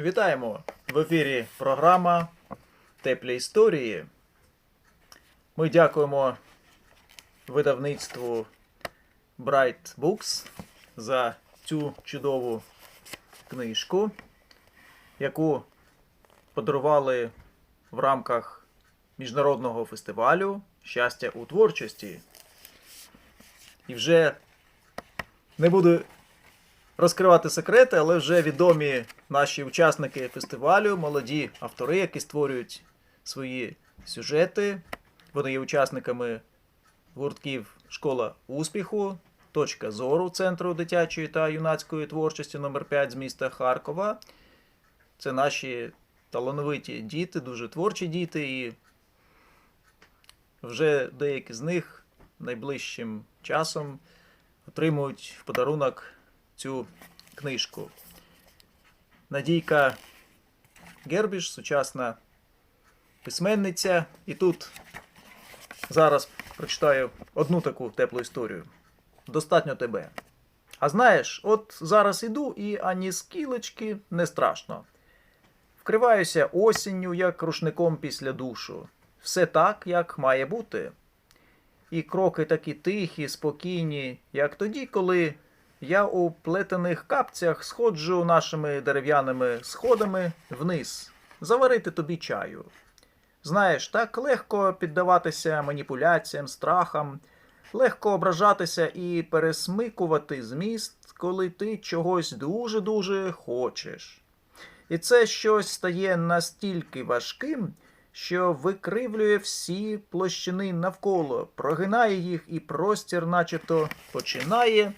Вітаємо в ефірі програма Теплі історії. Ми дякуємо видавництву Bright Books за цю чудову книжку, яку подарували в рамках міжнародного фестивалю Щастя у творчості. І вже не буду розкривати секрети, але вже відомі наші учасники фестивалю, молоді автори, які створюють свої сюжети. Вони є учасниками гуртків Школа успіху, Точка зору Центру дитячої та юнацької творчості номер 5 з міста Харкова. Це наші талановиті діти, дуже творчі діти, і вже деякі з них найближчим часом отримують в подарунок цю книжку. Надійка Гербіш, сучасна письменниця. І тут зараз прочитаю одну таку теплу історію. Достатньо тебе. А знаєш, от зараз іду і ані скілечки не страшно. Вкриваюся осінню, як рушником після душу. Все так, як має бути. І кроки такі тихі, спокійні, як тоді, коли я у плетених капцях сходжу нашими дерев'яними сходами вниз, заварити тобі чаю. Знаєш, так легко піддаватися маніпуляціям, страхам, легко ображатися і пересмикувати зміст, коли ти чогось дуже-дуже хочеш. І це щось стає настільки важким, що викривлює всі площини навколо, прогинає їх, і простір, начебто, починає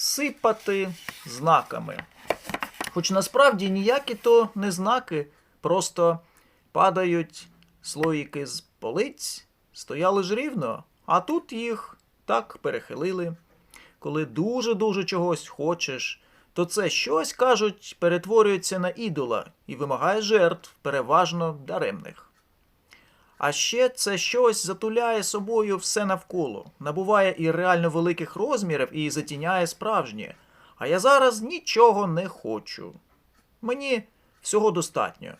сипати знаками. Хоч насправді ніякі то не знаки, просто падають слоїки з полиць, стояли ж рівно, а тут їх так перехилили. Коли дуже-дуже чогось хочеш, то це щось, кажуть, перетворюється на ідола і вимагає жертв, переважно даремних. А ще це щось затуляє собою все навколо, набуває і реально великих розмірів і затіняє справжнє. А я зараз нічого не хочу. Мені всього достатньо.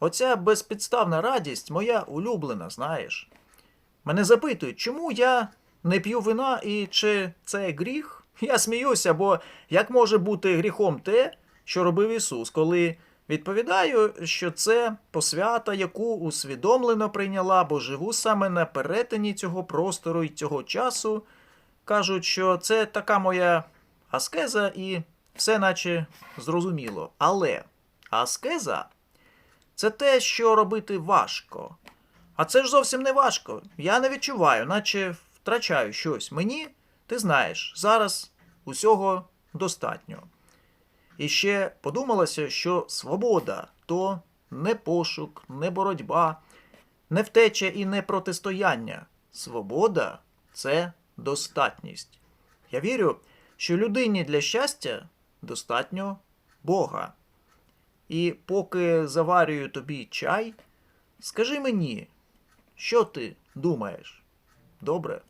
Оця безпідставна радість моя улюблена, знаєш. Мене запитують, чому я не п'ю вина і чи це гріх? Я сміюся, бо як може бути гріхом те, що робив Ісус, коли відповідаю, що це посвята, яку усвідомлено прийняла, бо живу саме на перетині цього простору і цього часу. Кажуть, що це така моя аскеза, і все наче зрозуміло. Але аскеза це те, що робити важко. А це ж зовсім не важко. Я не відчуваю, наче втрачаю щось. Мені, ти знаєш, зараз усього достатньо. І ще подумалося, що свобода то не пошук, не боротьба, не втеча і не протистояння. Свобода це достатність. Я вірю, що людині для щастя достатньо Бога. І поки заварюю тобі чай, скажи мені, що ти думаєш? Добре?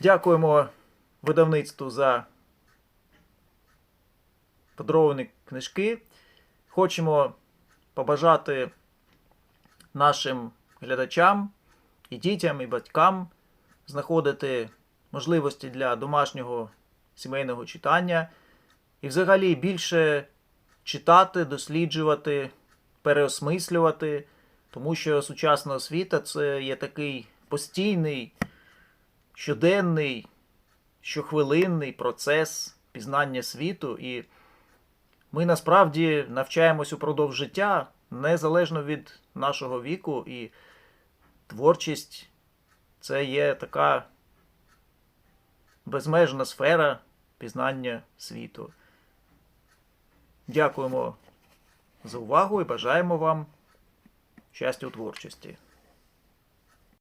Дякуємо видавництву за подаровані книжки. Хочемо побажати нашим глядачам і дітям, і батькам знаходити можливості для домашнього сімейного читання і взагалі більше читати, досліджувати, переосмислювати, тому що сучасна освіта це є такий постійний, щоденний, щохвилинний процес пізнання світу, і ми насправді навчаємось упродовж життя незалежно від нашого віку, і творчість це є така безмежна сфера пізнання світу. Дякуємо за увагу і бажаємо вам щастя у творчості.